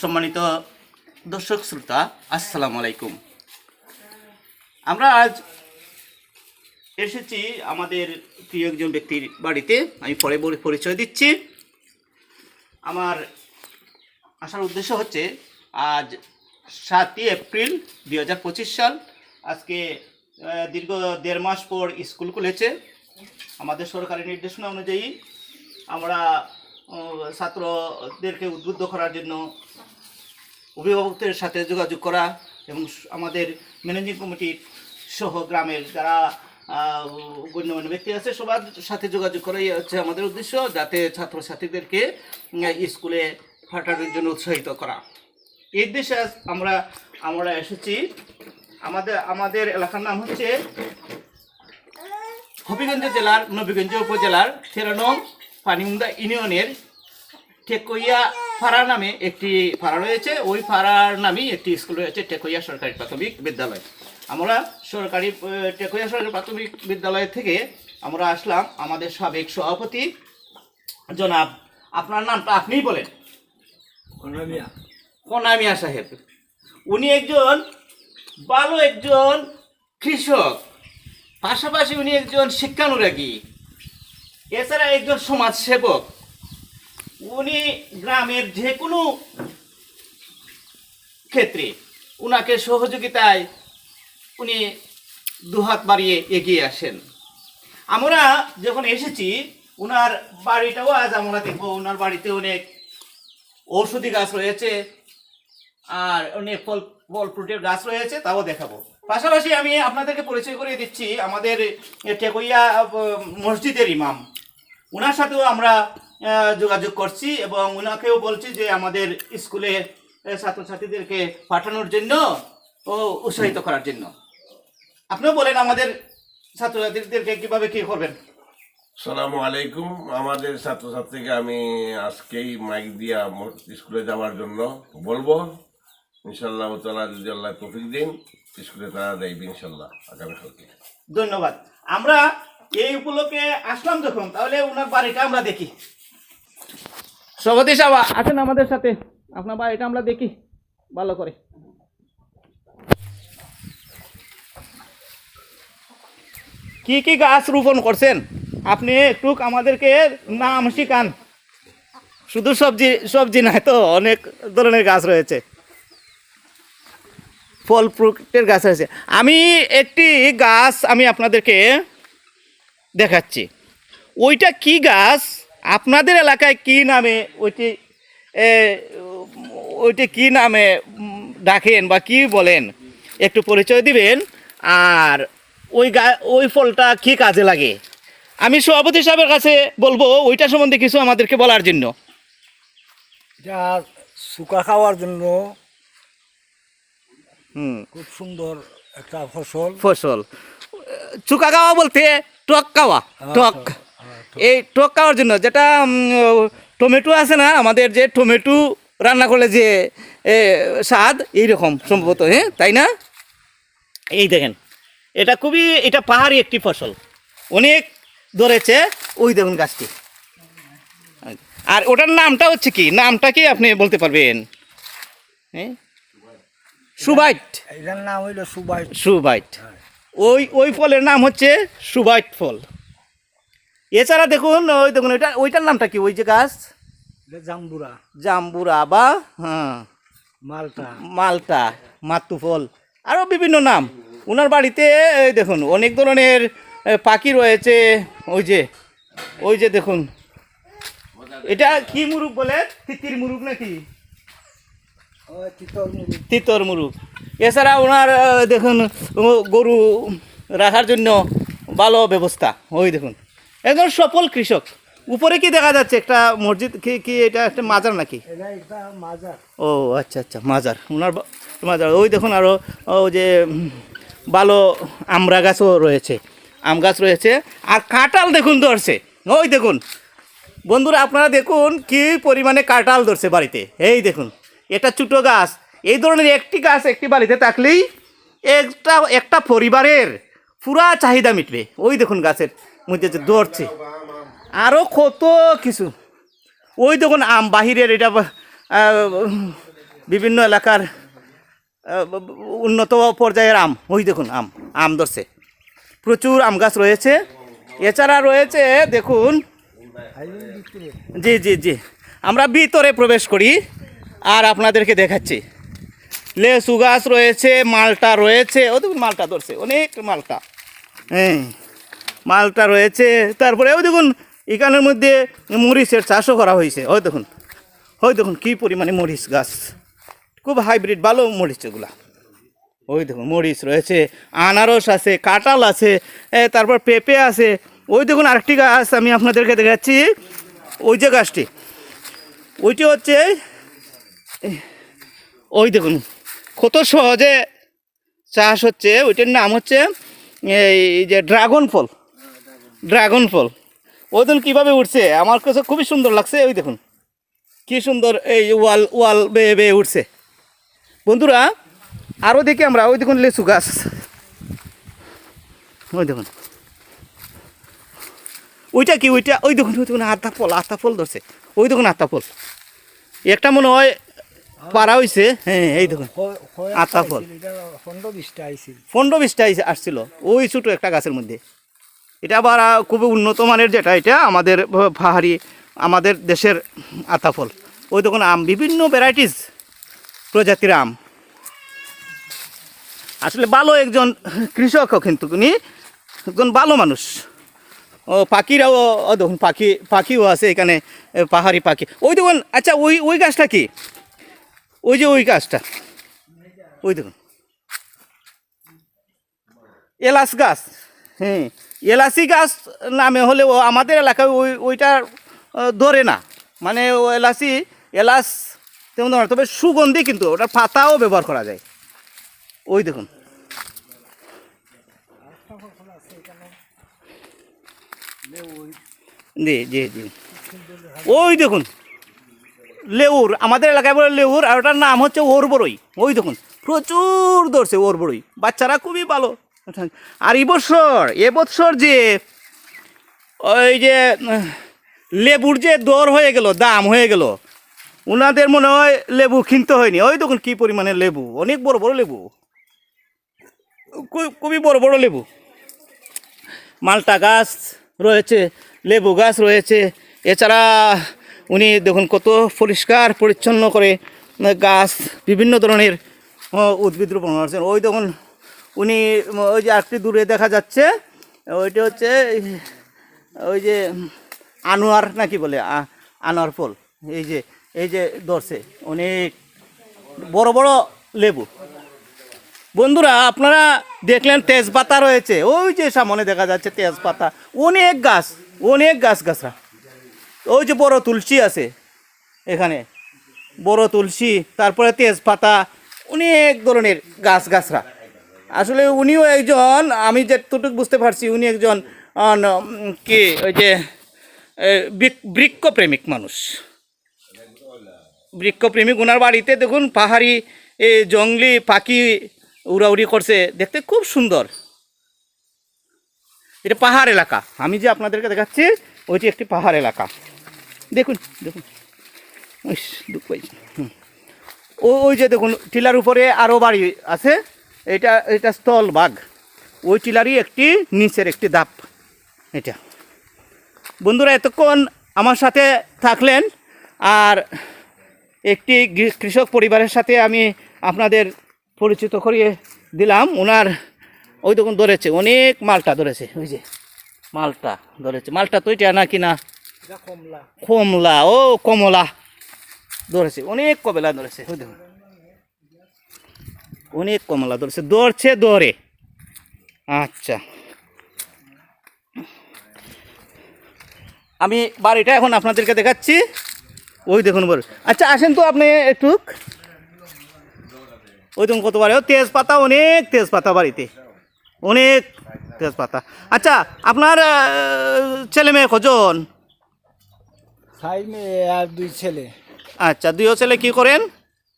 সম্মানিত দর্শক শ্রোতা, আসসালামু আলাইকুম। আমরা আজ এসেছি আমাদের প্রিয় একজন ব্যক্তির বাড়িতে, আমি পরে পরিচয় দিচ্ছি। আমার আসার উদ্দেশ্য হচ্ছে, আজ সাতই এপ্রিল দুই হাজার পঁচিশ সাল, আজকে দীর্ঘ দেড় মাস পর স্কুল খুলেছে। আমাদের সরকারি নির্দেশনা অনুযায়ী আমরা ছাত্রদেরকে উদ্বুদ্ধ করার জন্য অভিভাবকদের সাথে যোগাযোগ করা এবং আমাদের ম্যানেজিং কমিটির সহ গ্রামের যারা গণ্যমান্য ব্যক্তি আছে, সবার সাথে যোগাযোগ করাই হচ্ছে আমাদের উদ্দেশ্য, যাতে ছাত্রছাত্রীদেরকে স্কুলে পাঠানোর জন্য উৎসাহিত করা। এই আজ আমরা আমরা এসেছি। আমাদের আমাদের এলাকার নাম হচ্ছে হবিগঞ্জ জেলার, নবীগঞ্জ উপজেলার তেরো পানিমুন্দা ইউনিয়নের টেকইয়া পাড়া নামে একটি পাড়া রয়েছে। ওই পাড়ার নামেই একটি স্কুল রয়েছে টেকইয়া সরকারি প্রাথমিক বিদ্যালয়। আমরা সরকারি টেকইয়া সরকারি প্রাথমিক বিদ্যালয় থেকে আমরা আসলাম আমাদের সাবেক সভাপতি জনাব আপনার নামটা আপনিই বলেন। কনামিয়া সাহেব। উনি একজন ভালো একজন কৃষক পাশাপাশি উনি একজন শিক্ষানুরাগী। এছাড়া একজন সমাজসেবক, উনি গ্রামের যে কোনো ক্ষেত্রে উনাকে সহযোগিতায় উনি দুহাত বাড়িয়ে এগিয়ে আসেন। আমরা যখন এসেছি, উনার বাড়িটাও আজ আমরা দেখব ওনার বাড়িতে অনেক ঔষধি গাছ রয়েছে, আর অনেক ফল ফল ফ্রুটের গাছ রয়েছে, তাও দেখাবো। পাশাপাশি আমি আপনাদেরকে পরিচয় করিয়ে দিচ্ছি, আমাদের টেকইয়া মসজিদের ইমাম। ওনার সাথেও আমরা যোগাযোগ করছি এবং ওনাকেও বলছি যে আমাদের স্কুলে ছাত্রছাত্রীদেরকে পাঠানোর জন্য ও উৎসাহিত করার জন্য। আপনিও বলেন আমাদের ছাত্রছাত্রীদেরকে কীভাবে কি করবেন? সালামু আলাইকুম। আমাদের ছাত্রছাত্রীকে আমি আজকেই মাইক দিয়া স্কুলে যাওয়ার জন্য বলব। ইনশাল্লাহ তালা যদি আল্লাহ তফিক দিন স্কুলে তারা দেয় ইনশাল্লাহ আগামী কালকে। ধন্যবাদ। আমরা এই উপলক্ষে আসলাম যখন তাহলে ওনার বাড়িটা আমরা দেখি। সভাপতি সাহেব আছেন আমাদের সাথে। আপনার বাড়িটা আমরা দেখি ভালো করে। কি কি গাছ রোপণ করছেন? আপনি একটু আমাদেরকে নাম শিখান। শুধু সবজি সবজি নয় তো অনেক ধরনের গাছ রয়েছে। ফল ফ্রুটের গাছ আছে আমি একটি গাছ আমি আপনাদেরকে দেখাচ্ছি। ওইটা কি গাছ? আপনাদের এলাকায় কি নামে ওইটি ওইটি কি নামে ডাকেন বা কি বলেন? একটু পরিচয় দিবেন। আর ওই গা ওই ফলটা কি কাজে লাগে? আমি সভাপতি সাহেবের কাছে বলব ওইটা সম্বন্ধে কিছু আমাদেরকে বলার জন্য। যা শুকা খাওয়ার জন্য হুম। খুব সুন্দর একটা ফসল। ফসল। চুকা খাওয়া বলতে টক কাওয়া টক। এই টক খাওয়ার জন্য যেটা টমেটো আছে না আমাদের যে টমেটো রান্না করলে যে স্বাদ এইরকম সম্ভবত হ্যাঁ তাই না? এই দেখেন এটা খুবই এটা পাহাড়ি একটি ফসল। অনেক ধরেছে ওই দেখুন গাছটি। আর ওটার নামটা হচ্ছে কি? নামটা কি আপনি বলতে পারবেন? হ্যাঁ? সুবাইট। এটার নাম হইল সুবাইট। সুবাইট। ওই ওই ফলের নাম হচ্ছে সুবাইট ফল। এছাড়া দেখুন ওই দেখুন ওইটা ওইটার নামটা কি? ওই যে গাছ? জাম্বুরা। জাম্বুরা বা হ্যাঁ মালটা। মালটা মাতু ফল। আরও বিভিন্ন নাম। ওনার বাড়িতে দেখুন অনেক ধরনের পাখি রয়েছে। ওই যে ওই যে দেখুন। এটা কি মুরুগ বলে? তিতির মুরুগ নাকি? তিতল মুরুখ। তিতর মুরুগ এছাড়া ওনার দেখুন গরু রাখার জন্য ভালো ব্যবস্থা। ওই দেখুন। একজন সফল কৃষক। উপরে কি দেখা যাচ্ছে? একটা মসজিদ কি কি এটা একটা মাজার নাকি? ও আচ্ছা আচ্ছা মাজার। ওনার মাজার। ওই দেখুন আরও ও যে ভালো আমরা গাছও রয়েছে। আম গাছ রয়েছে। আর কাঁঠাল দেখুন ধরছে। ওই দেখুন। বন্ধুরা আপনারা দেখুন কি পরিমাণে কাঁঠাল ধরছে বাড়িতে। এই দেখুন। এটা ছোটো গাছ। এই ধরনের একটি গাছ, একটি বাড়িতে থাকলেই একটা একটা পরিবারের পুরা চাহিদা মিটবে। ওই দেখুন গাছের মধ্যে যে ধরছে। আরও কত কিছু। ওই দেখুন আম বাহিরের এটা বিভিন্ন এলাকার উন্নত পর্যায়ের আম। ওই দেখুন আম আম ধরছে। প্রচুর আম গাছ রয়েছে। এছাড়া রয়েছে, দেখুন। জি জি জি। আমরা ভিতরে প্রবেশ করি, আর আপনাদেরকে দেখাচ্ছি। লেসু গাছ রয়েছে, মালটা রয়েছে। ও দেখুন, মালটা ধরছে, অনেক মালটা। হ্যাঁ মালটা রয়েছে। তারপরে ওই দেখুন, এখানের মধ্যে মরিচের চাষও করা হয়েছে। ওই দেখুন ওই দেখুন, কী পরিমাণে মরিচ গাছ। খুব হাইব্রিড ভালো মরিচ এগুলা। ওই দেখুন, মরিচ রয়েছে, আনারস আছে, কাঁঠাল আছে তারপর পেঁপে আছে। ওই দেখুন, আরেকটি গাছ আমি আপনাদেরকে দেখাচ্ছি। ওই যে গাছটি, ওইটি হচ্ছে ওই দেখুন কত সহজে চাষ হচ্ছে, ওইটার নাম হচ্ছে, এই যে ড্রাগন ফল। ড্রাগন ফল। দেখুন কীভাবে উঠছে? আমার কাছে খুবই সুন্দর লাগছে ওই দেখুন। কি সুন্দর এই ওয়াল ওয়াল বেয়ে বেয়ে উঠছে। বন্ধুরা, আরও দেখি আমরা, ওই দেখুন লেচু গাছ। ওই দেখুন। ওইটা কি? ওইটা, ওই দেখুন ওই দেখুন, আতা ফল আতা ফল ধরছে। ওই দেখুন আতা ফল। একটা মনে হয় পারা হয়েছে হ্যাঁ এই দেখুন। আতা ফল। পনেরো বিশটা আইছিল। পনেরো বিশটা আইসে- আসছিল। ওই ছোটো একটা গাছের মধ্যে। এটা আবার খুবই উন্নত মানের যেটা এটা আমাদের পাহাড়ি আমাদের দেশের আতা ফল ওই দেখুন আম বিভিন্ন ভ্যারাইটিস প্রজাতির আম। আসলে ভালো একজন কৃষকও কিন্তু উনি একজন ভালো মানুষ। ও পাখিরাও দেখুন পাখি পাখিও আছে এখানে পাহাড়ি পাখি। ওই দেখুন আচ্ছা ওই ওই গাছটা কি? ওই যে ওই গাছটা। ওই দেখুন। এলাচ গাছ। হ্যাঁ এলাচি গাছ নামে হলেও আমাদের এলাকায় ওই, ওইটা ধরে না। মানে ও এলাচি এলাচ তেমন ধরে তবে সুগন্ধি কিন্তু, ওটার পাতাও ব্যবহার করা যায়। ওই দেখুন। জি জি জি। ওই দেখুন। লেউর, আমাদের এলাকায় বলে লেউর আর ওটার নাম হচ্ছে ওর বড়ই ওই দেখুন, প্রচুর ধরছে ওর বড়ই বাচ্চারা খুবই ভালো। আর এবছর এবছর যে ওই যে লেবুর যে দর হয়ে গেল, দাম হয়ে গেল ওনাদের মনে হয় লেবু কিনতে হয়নি। ওই দেখুন কী পরিমাণে লেবু, অনেক বড় বড় লেবু। খুব- খুবই বড় বড় লেবু। মালটা গাছ রয়েছে, লেবু গাছ রয়েছে। এছাড়া উনি দেখুন কত পরিষ্কার, পরিচ্ছন্ন করে গাছ, বিভিন্ন ধরনের উদ্ভিদ রোপণ করছেন। ওই দেখুন, উনি ওই যে একটি দূরে দেখা যাচ্ছে, ওইটা হচ্ছে, ওই যে, আনোয়ার নাকি বলে আনোয়ার ফল, এই যে এই যে ধরছে। অনেক বড় বড় লেবু। বন্ধুরা, আপনারা দেখলেন তেজপাতা রয়েছে। ওই যে সামনে দেখা যাচ্ছে তেজপাতা। অনেক গাছ অনেক গাছ, গাছরা। ওই যে বড় তুলসী আছে, এখানে। বড় তুলসী, তারপরে তেজপাতা, অনেক ধরনের গাছ গাছরা। আসলে উনিও একজন, আমি যেটুকু বুঝতে পারছি, উনি একজন কি, ওই যে বৃক্ষপ্রেমিক মানুষ। বৃক্ষপ্রেমিক ওনার বাড়িতে দেখুন, পাহাড়ি, এ, জঙ্গলি পাখি উড়াউড়ি করছে, দেখতে খুব সুন্দর। এটা পাহাড় এলাকা। আমি যে আপনাদেরকে দেখাচ্ছি, ওইটি একটি পাহাড় এলাকা। দেখুন দেখুন। দুঃখ পাইছি। ও, ওই যে দেখুন, টিলার উপরে আরও বাড়ি আছে। এটা এটা স্থল বাঘ। ওই টিলারই একটি, নিচের একটি দাপ এটা। বন্ধুরা, এতক্ষণ আমার সাথে থাকলেন। আর একটি কৃষক পরিবারের সাথে আমি আপনাদের পরিচিত করিয়ে দিলাম। ওনার, ওই দেখুন, ধরেছে। অনেক মালটা ধরেছে। ওই যে, মালটা ধরেছে। মালটা তো এটা না এটা কমলা। ও কমলা। ধরেছে, অনেক কমলা ধরেছে দেখুন অনেক কমলা ধরেছে, ধরছে, ধরে। আচ্ছা। আমি বাড়িটা এখন আপনাদেরকে দেখাচ্ছি। ওই দেখুন, বল। আচ্ছা আসেন তো আপনি একটু। ওই দেখুন কত বাড়ি। ও তেজপাতা, অনেক তেজপাতা বাড়িতে। অনেক তেজপাতা। আচ্ছা আপনার ছেলে মেয়ে কজন? ছাই মেয়ে আর দুই ছেলে। আচ্ছা দুইও ছেলে কি করেন?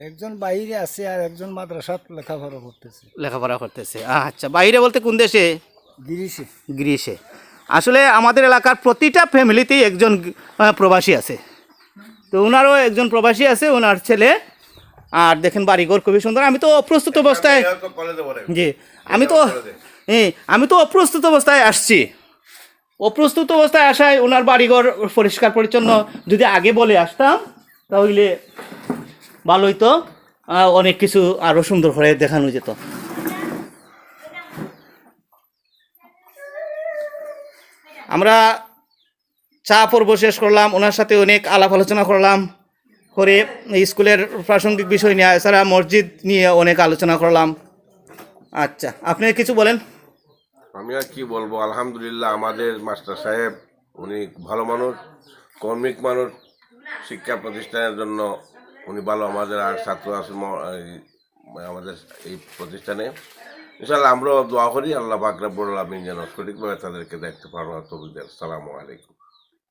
একজন বাইরে আছে আর একজন মাদ্রাসাত লেখাপড়া করতেছে। লেখাপড়া করতেছে। আচ্ছা বাইরে বলতে কোন দেশে? গিরিশে গ্রিসে। আসলে আমাদের এলাকার প্রতিটা ফ্যামিলিতেই একজন প্রবাসী আছে। তো ওনারও একজন প্রবাসী আছে ওনার ছেলে। আর দেখেন বাড়িঘর খুবই সুন্দর। আমি তো প্রস্তুত অবস্থায় জি আমি তো হ্যাঁ আমি তো অপ্রস্তুত অবস্থায় আসছি। অপ্রস্তুত অবস্থায় আসায় ওনার বাড়িঘর পরিষ্কার পরিচ্ছন্ন। যদি আগে বলে আসতাম, তাহলে ভালো হইতো অনেক কিছু আরও সুন্দর করে দেখানো যেত। আমরা চা পর্ব শেষ করলাম, ওনার সাথে অনেক আলাপ আলোচনা করলাম, করে স্কুলের প্রাসঙ্গিক বিষয় নিয়ে, এছাড়া মসজিদ নিয়ে অনেক আলোচনা করলাম। আচ্ছা আপনি কিছু বলেন? আমি আর কি বলব, আলহামদুলিল্লাহ আমাদের মাস্টার সাহেব, উনি ভালো মানুষ, কর্মিক মানুষ, শিক্ষা প্রতিষ্ঠানের জন্য উনি ভালো আমাদের আর ছাত্র আছে আমাদের এই প্রতিষ্ঠানে। ইনশাল্লাহ আমরাও দোয়া করি, আল্লাহ বাকরাবুল আলমিন যেন সঠিকভাবে তাদেরকে দেখতে পারব তবিক সালামু আলাইকুম।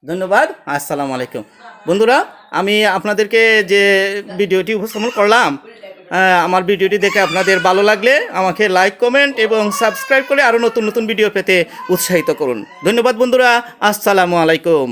ধন্যবাদ, আসসালামু আলাইকুম। বন্ধুরা, আমি আপনাদেরকে যে ভিডিওটি উপস্থাপন করলাম আমার ভিডিওটি দেখে আপনাদের ভালো লাগলে আমাকে লাইক কমেন্ট এবং সাবস্ক্রাইব করে আরও নতুন নতুন ভিডিও পেতে উৎসাহিত করুন। ধন্যবাদ বন্ধুরা, আসসালামু আলাইকুম।